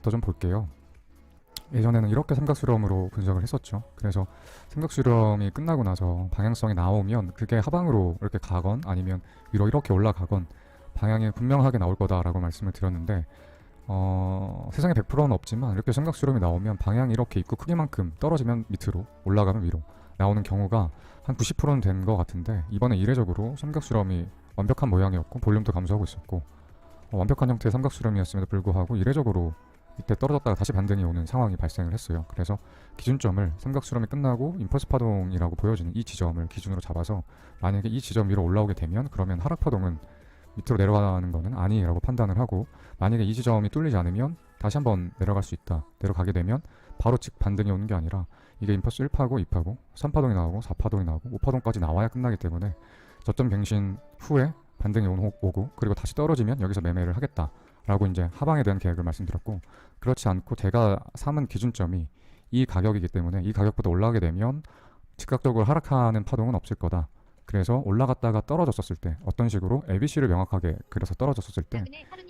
부터 좀 볼게요. 예전에는 이렇게 삼각 수렴으로 분석을 했었죠. 그래서 삼각 수렴이 끝나고 나서 방향성이 나오면 그게 하방으로 이렇게 가건 아니면 위로 이렇게 올라가건 방향이 분명하게 나올 거다라고 말씀을 드렸는데 어, 세상에 100%는 없지만 이렇게 삼각 수렴이 나오면 방향이 이렇게 있고 크기만큼 떨어지면 밑으로 올라가면 위로 나오는 경우가 한 90%는 된 것 같은데 이번에 이례적으로 삼각 수렴이 완벽한 모양이었고 볼륨도 감소하고 있었고 어, 완벽한 형태의 삼각 수렴이었음에도 불구하고 이례적으로 이때 떨어졌다가 다시 반등이 오는 상황이 발생을 했어요. 그래서 기준점을 삼각 수렴이 끝나고 임펄스 파동이라고 보여지는 이 지점을 기준으로 잡아서 만약에 이 지점 위로 올라오게 되면 그러면 하락 파동은 밑으로 내려가는 거는 아니라고 판단을 하고 만약에 이 지점이 뚫리지 않으면 다시 한번 내려갈 수 있다. 내려가게 되면 바로 즉 반등이 오는 게 아니라 이게 임펄스 1파고 2파고 3파동이 나오고 4파동이 나오고 5파동까지 나와야 끝나기 때문에 저점 갱신 후에 반등이 오- 오고 그리고 다시 떨어지면 여기서 매매를 하겠다 라고 이제 하방에 대한 계획을 말씀드렸고 그렇지 않고 제가 삼은 기준점이 이 가격이기 때문에 이 가격보다 올라가게 되면 즉각적으로 하락하는 파동은 없을 거다. 그래서 올라갔다가 떨어졌었을 때 어떤 식으로 ABC를 명확하게 그려서 떨어졌었을 때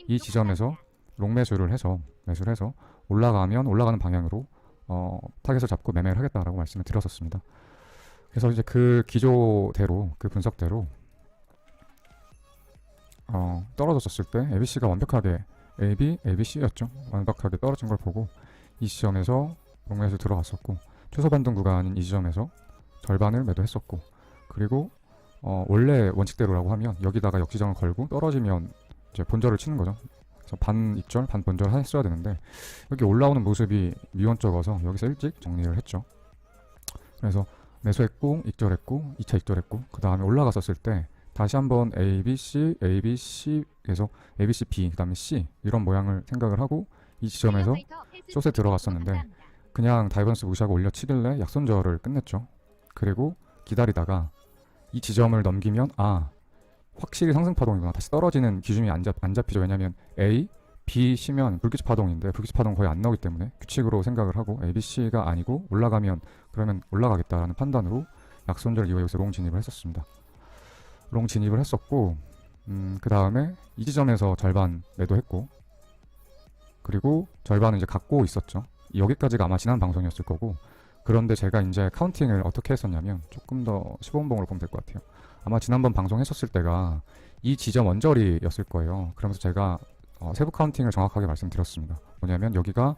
이 지점에서 롱 매수를 해서 매수를 해서 올라가면 올라가는 방향으로 어, 타겟을 잡고 매매를 하겠다라고 말씀을 드렸었습니다. 그래서 이제 그 기조대로 그 분석대로 어, 떨어졌었을 때 ABC가 완벽하게 AB, ABC였죠. 완벽하게 떨어진 걸 보고 이 시점에서 롱매수 들어갔었고 최소 반등 구간인 이 지점에서 절반을 매도했었고 그리고 어, 원래 원칙대로라고 하면 여기다가 역지정을 걸고 떨어지면 이제 본절을 치는 거죠. 그래서 반 입절, 반 본절 했어야 되는데 여기 올라오는 모습이 미온적어서 여기서 일찍 정리를 했죠. 그래서 매수했고 입절했고 2차 입절했고 그 다음에 올라갔었을 때 다시 한번 A, B, C, A, B, C에서 A, B, C, B 그 다음에 C 이런 모양을 생각을 하고 이 지점에서 숏에 들어갔었는데 그냥 다이버스 무시하고 올려치길래 약손절을 끝냈죠. 그리고 기다리다가 이 지점을 넘기면 아 확실히 상승 파동이구나 다시 떨어지는 기준이 안, 잡, 안 잡히죠. 왜냐면 A, B, C면 불규칙 파동인데 불규칙 파동 거의 안 나오기 때문에 규칙으로 생각을 하고 A, B, C가 아니고 올라가면 그러면 올라가겠다라는 판단으로 약손절 이후에 여기서 롱 진입을 했었습니다. 롱 진입을 했었고 음, 그 다음에 이 지점에서 절반 매도했고 그리고 절반은 이제 갖고 있었죠. 여기까지가 아마 지난 방송이었을 거고 그런데 제가 이제 카운팅을 어떻게 했었냐면 조금 더 시범봉으로 보면 될 것 같아요. 아마 지난번 방송했었을 때가 이 지점 원저리였을 거예요. 그러면서 제가 어, 세부 카운팅을 정확하게 말씀드렸습니다. 뭐냐면 여기가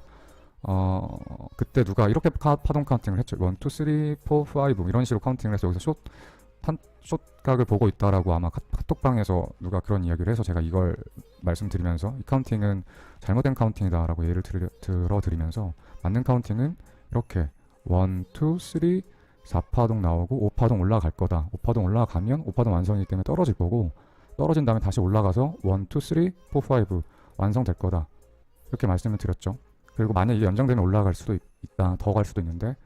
어 그때 누가 이렇게 카, 파동 카운팅을 했죠. 1, 2, 3, 4, 5 이런 식으로 카운팅을 해서 여기서 숏, 탄, 숏각을 보고 있다라고 아마 카, 카톡방에서 누가 그런 이야기를 해서 제가 이걸 말씀드리면서 이 카운팅은 잘못된 카운팅이다라고 예를 들, 들어드리면서 맞는 카운팅은 이렇게 1, 2, 3, 4파동 나오고 5파동 올라갈 거다. 5파동 올라가면 5파동 완성이기 때문에 떨어질 거고 떨어진 다음에 다시 올라가서 1, 2, 3, 4, 5 완성될 거다. 이렇게 말씀을 드렸죠. 그리고 만약 이게 연장되면 올라갈 수도 있, 다 더 갈 수도 있는데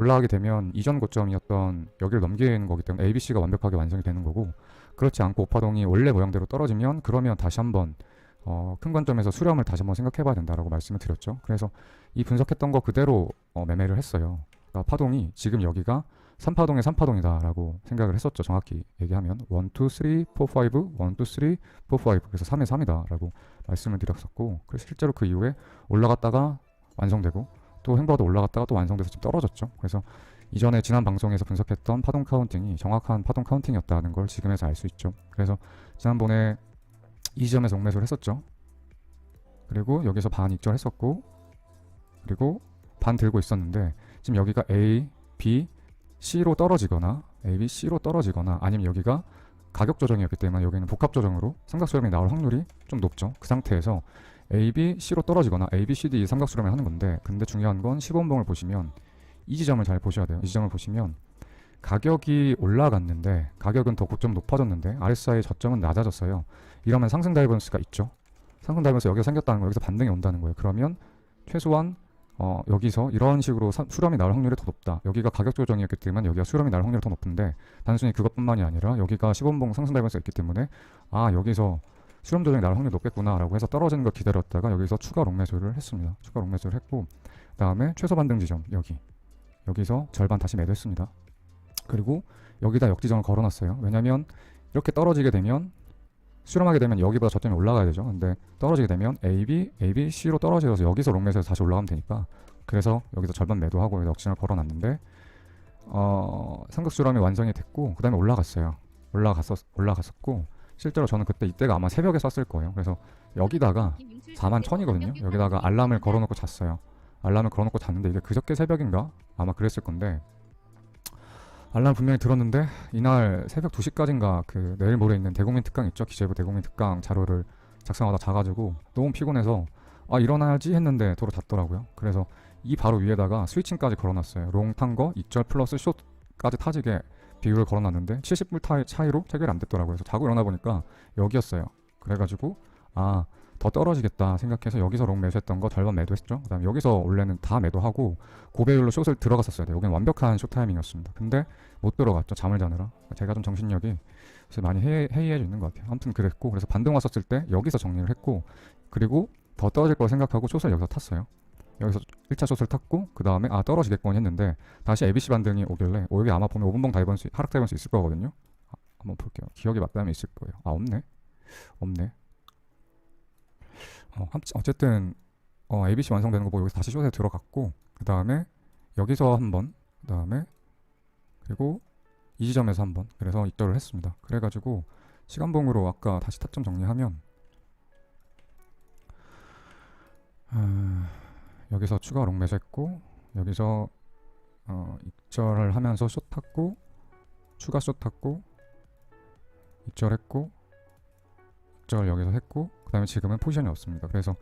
올라가게 되면 이전 고점이었던 여기를 넘기는 거기 때문에 ABC가 완벽하게 완성이 되는 거고 그렇지 않고 5파동이 원래 모양대로 떨어지면 그러면 다시 한번 어, 큰 관점에서 수렴을 다시 한번 생각해 봐야 된다라고 말씀을 드렸죠. 그래서 이 분석했던 거 그대로 어, 매매를 했어요. 그러니까 파동이 지금 여기가 3파동의 3파동이다라고 생각을 했었죠. 정확히 얘기하면 1, 2, 3, 4, 5, 1, 2, 3, 4, 5 그래서 3의 3이다라고 말씀을 드렸었고 그래서 실제로 그 이후에 올라갔다가 완성되고 또 행보하다 올라갔다가 또 완성돼서 지금 떨어졌죠. 그래서 이전에 지난 방송에서 분석했던 파동 카운팅이 정확한 파동 카운팅이었다는 걸 지금에서 알 수 있죠. 그래서 지난번에 이 지점에서 옥매수를 했었죠. 그리고 여기서 반 입절했었고 그리고 반 들고 있었는데 지금 여기가 A, B, C로 떨어지거나 A, B, C로 떨어지거나 아니면 여기가 가격 조정이었기 때문에 여기는 복합 조정으로 삼각수렴이 나올 확률이 좀 높죠. 그 상태에서 A, B, C로 떨어지거나 A, B, C, D 삼각수렴을 하는 건데 근데 중요한 건 시범봉을 보시면 이 지점을 잘 보셔야 돼요. 이 지점을 보시면 가격이 올라갔는데 가격은 더 고점 높아졌는데 RSI의 저점은 낮아졌어요. 이러면 상승 다이버스가 있죠. 상승 다이버스 여기가 생겼다는 거 여기서 반등이 온다는 거예요. 그러면 최소한 어, 여기서 이런 식으로 사- 수렴이 나올 확률이 더 높다. 여기가 가격 조정이었기 때문에 여기가 수렴이 나올 확률이 더 높은데 단순히 그것뿐만이 아니라 여기가 시범봉 상승 다이버스가 있기 때문에 아 여기서 수렴 조정이 나올 확률이 높겠구나라고 해서 떨어지는 걸 기다렸다가 여기서 추가 롱 매수를 했습니다. 추가 롱 매수를 했고 그다음에 최소 반등 지점 여기 여기서 절반 다시 매도했습니다. 그리고 여기다 역지정을 걸어놨어요. 왜냐면 이렇게 떨어지게 되면 수렴하게 되면 여기보다 저점이 올라가야 되죠. 근데 떨어지게 되면 AB, AB, C로 떨어져서 여기서 롱 매수에서 다시 올라가면 되니까 그래서 여기서 절반 매도하고 억신을 걸어놨는데 어, 삼각 수렴이 완성이 됐고 그 다음에 올라갔어요. 올라갔었 올라갔었고 실제로 저는 그때 이때가 아마 새벽에 쐈을 거예요. 그래서 여기다가 4만 천이거든요. 여기다가 알람을 걸어놓고 잤어요. 알람을 걸어놓고 잤는데 이게 그저께 새벽인가 아마 그랬을 건데 알람 분명히 들었는데 이날 새벽 2시까지인가 그 내일 모레 있는 대국민 특강 있죠 기재부 대국민 특강 자료를 작성하다 자가지고 너무 피곤해서 아 일어나야지 했는데 도로 잤더라고요. 그래서 이 바로 위에다가 스위칭까지 걸어놨어요. 롱 탄거 2절 플러스 숏까지 타지게 비율을 걸어놨는데 70불 타이, 차이로 체결이 안 됐더라고요. 그래서 자고 일어나 보니까 여기였어요. 그래가지고 아 더 떨어지겠다 생각해서 여기서 롱 매수했던 거 절반 매도했죠. 그다음에 여기서 원래는 다 매도하고 고배율로 숏을 들어갔었어야 돼요. 여기는 완벽한 숏 타이밍이었습니다. 근데 못 들어갔죠. 잠을 자느라. 제가 좀 정신력이 많이 해, 해이해지는 것 같아요. 아무튼 그랬고 그래서 반등 왔었을 때 여기서 정리를 했고 그리고 더 떨어질 거 생각하고 숏을 여기서 탔어요. 여기서 1차 숏을 탔고 그 다음에 아 떨어지겠거니 했는데 다시 ABC 반등이 오길래 어, 여기 아마 보면 5분봉 다이번 수 하락 다이번 수 있을 거거든요. 아, 한번 볼게요. 기억이 맞다면 있을 거예요. 아 없네. 없네. 어, 함- 어쨌든 어, ABC 완성되는 거 보고 여기서 다시 숏에 들어갔고 그 다음에 여기서 한번 그 다음에 그리고 이 지점에서 한번 그래서 입절을 했습니다. 그래가지고 시간봉으로 아까 다시 타점 정리하면 아, 여기서 추가 롱 매수했고 여기서 어, 입절을 하면서 숏 탔고 추가 숏 탔고 입절했고 입절 여기서 했고 그 다음에 지금은 포지션이 없습니다. 그래서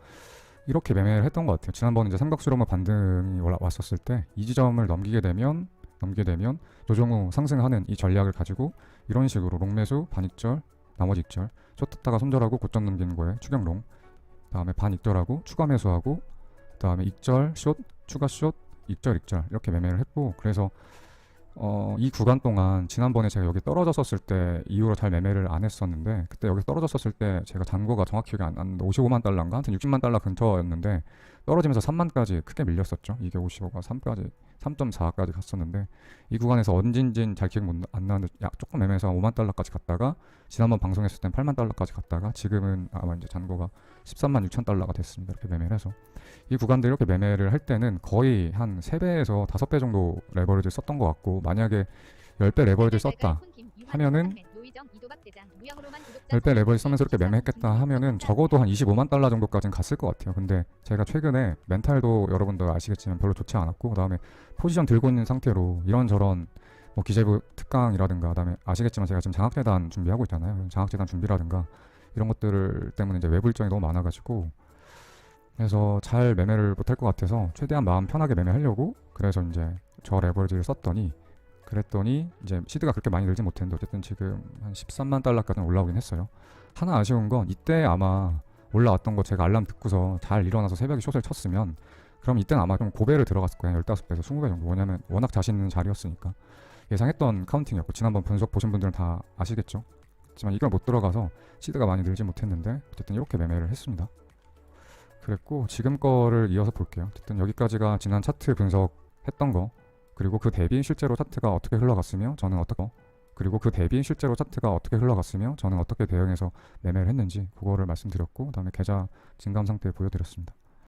이렇게 매매를 했던 것 같아요. 지난번 이제 삼각수렴을 반등이 올라왔었을 때 이 지점을 넘기게 되면 넘기게 되면 조정 후 상승하는 이 전략을 가지고 이런 식으로 롱매수 반익절 나머지 익절 숏 탔다가 손절하고 고점 넘기는 거에 추경롱 다음에 반익절하고 추가 매수하고 그 다음에 익절 숏 추가 숏 익절 익절 이렇게 매매를 했고 그래서 어, 이 구간 동안 지난번에 제가 여기 떨어졌었을 때 이후로 잘 매매를 안 했었는데 그때 여기 떨어졌었을 때 제가 잔고가 정확히 기억이 안 나는데 55만 달러인가? 하여튼 60만 달러 근처였는데 떨어지면서 3만까지 크게 밀렸었죠. 이게 55가 3까지 3.4까지 갔었는데 이 구간에서 언진진 잘 기억 안 나는데 약 조금 매매해서 5만 달러까지 갔다가 지난번 방송했을 땐 8만 달러까지 갔다가 지금은 아마 이제 잔고가 13만 6천 달러가 됐습니다. 이렇게 매매를 해서. 이 구간들 이렇게 매매를 할 때는 거의 한 3배에서 5배 정도 레버리지를 썼던 것 같고 만약에 10배 레버리지를 썼다 하면은 10배 레버리지 쓰면서 이렇게 매매했겠다 하면은 적어도 한 25만 달러 정도까지는 갔을 것 같아요. 근데 제가 최근에 멘탈도 여러분들 아시겠지만 별로 좋지 않았고 그 다음에 포지션 들고 있는 상태로 이런저런 뭐 기재부 특강이라든가 그다음에 아시겠지만 제가 지금 장학재단 준비하고 있잖아요. 장학재단 준비라든가 이런 것들 때문에 이제 외부 일정이 너무 많아가지고 그래서 잘 매매를 못할 것 같아서 최대한 마음 편하게 매매하려고 그래서 이제 저 레버리지를 썼더니 그랬더니 이제 시드가 그렇게 많이 늘지 못했는데 어쨌든 지금 한 13만 달러까지는 올라오긴 했어요. 하나 아쉬운 건 이때 아마 올라왔던 거 제가 알람 듣고서 잘 일어나서 새벽에 숏을 쳤으면 그럼 이때는 아마 좀 고배를 들어갔을 거예요. 15배에서 20배 정도. 왜냐면 워낙 자신 있는 자리였으니까. 예상했던 카운팅이었고 지난번 분석 보신 분들은 다 아시겠죠. 하지만 이걸 못 들어가서 시드가 많이 늘지 못했는데 어쨌든 이렇게 매매를 했습니다. 그랬고 지금 거를 이어서 볼게요. 어쨌든 여기까지가 지난 차트 분석했던 거 그리고 그 대비 실제로 차트가 어떻게 흘러갔으며 저는 어떻게 그리고 그 대비 실제로 차트가 어떻게 흘러갔으며 저는 어떻게 대응해서 매매를 했는지 그거를 말씀드렸고 그다음에 계좌 증감 상태 보여드렸습니다.